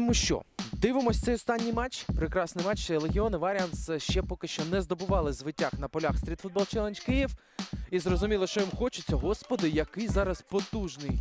Тому що дивимось цей останній матч. Прекрасний матч. Легіони Варіанс ще поки що не здобували звитяг на полях Football Challenge Київ. І зрозуміло, що їм хочеться. Господи, який зараз потужний.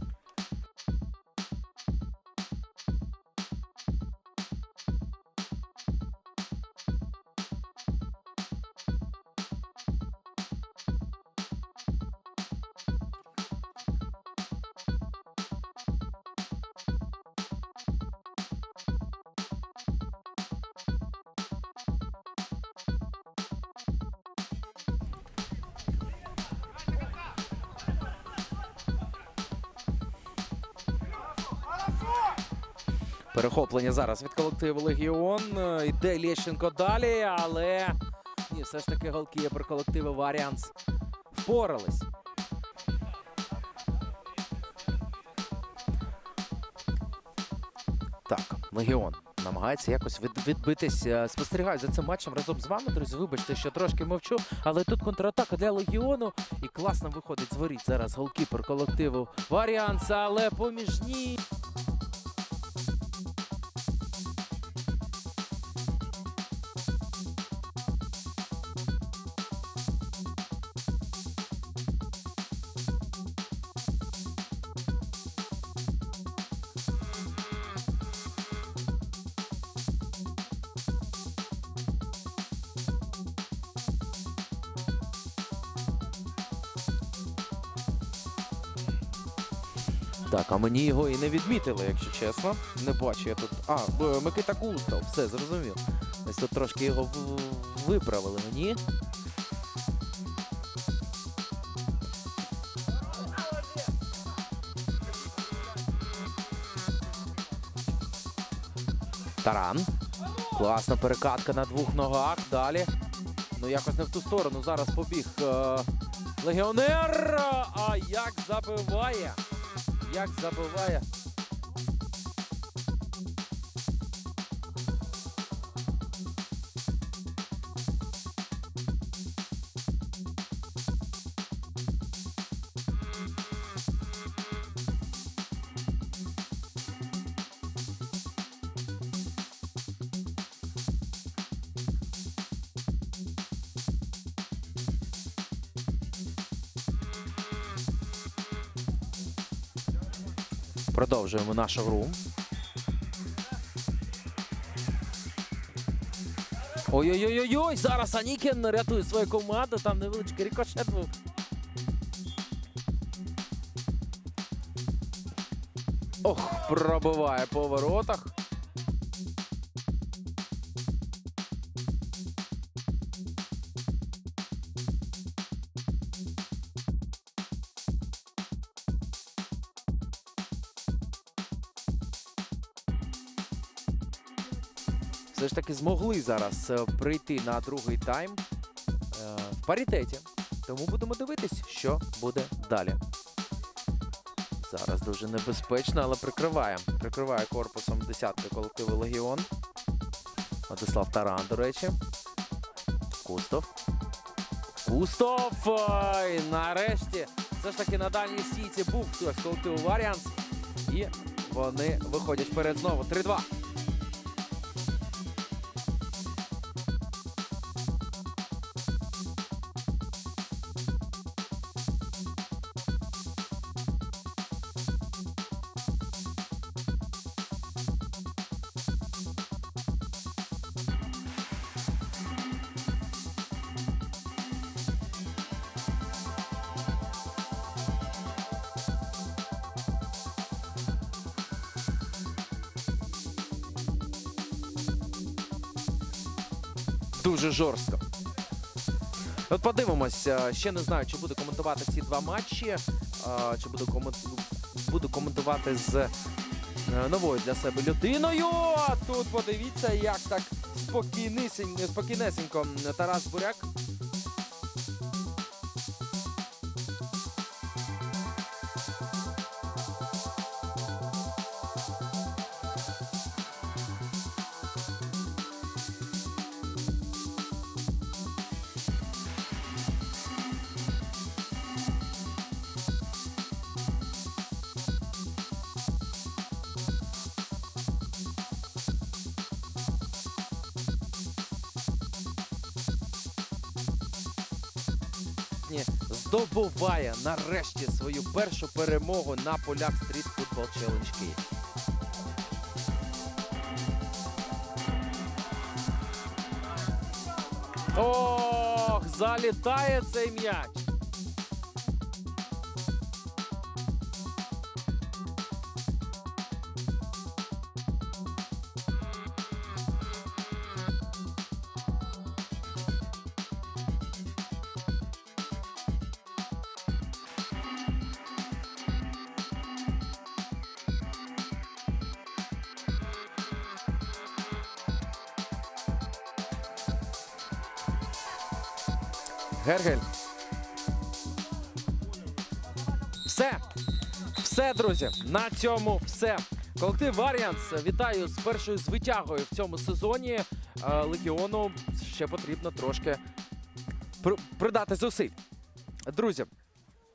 Перехоплення зараз від колективу Легіон. Йде Лєщенко далі, але ні, все ж таки голкіпер колективу Варіанс впорались. Так, Легіон намагається якось від, відбитись. Е, Спостерігаю за цим матчем разом з вами, друзі. Вибачте, що трошки мовчу, але тут контратака для Легіону. І класно виходить з воріт зараз голкіпер колективу Варіанс, але поміж ні. Так, а мені його і не відмітили, якщо чесно. Не бачу я тут. А, Микита Кустов, все зрозумів. Ось тут трошки його виправили мені. Таран. Класна перекатка на двох ногах. Далі. Ну, якось не в ту сторону. Зараз побіг е, легіонер. А як забиває? Як забиває? Продовжуємо нашу гру. Ой-ой-ой-ой! Зараз Анікін рятує свою команду. Там невеличкий рікошет був. Ох, пробиває по воротах. Все ж таки змогли зараз е, прийти на другий тайм е, в паритеті. Тому будемо дивитись, що буде далі. Зараз дуже небезпечно, але прикриває. Прикриває корпусом десятки колективу Легіон. Владислав Таран, до речі. Кустов. Кустов! Ой, нарешті. Все ж таки на дальній стійці був хтось колективу Варіанс. І вони виходять вперед знову. 3-2. Дуже жорстко. От подивимося. Ще не знаю, чи буду коментувати ці два матчі, чи буду, комент... буду коментувати з е, новою для себе людиною. А тут подивіться, як так спокійнесенько Тарас Буряк. Жовтні здобуває нарешті свою першу перемогу на полях стріт футбол Challenge Київ. Ох, залітає цей м'яч. Гергель. Все. Все, друзі. На цьому все. Колектив Варіанс вітаю з першою звитягою в цьому сезоні. Е, Легіону ще потрібно трошки придати зусиль. Друзі,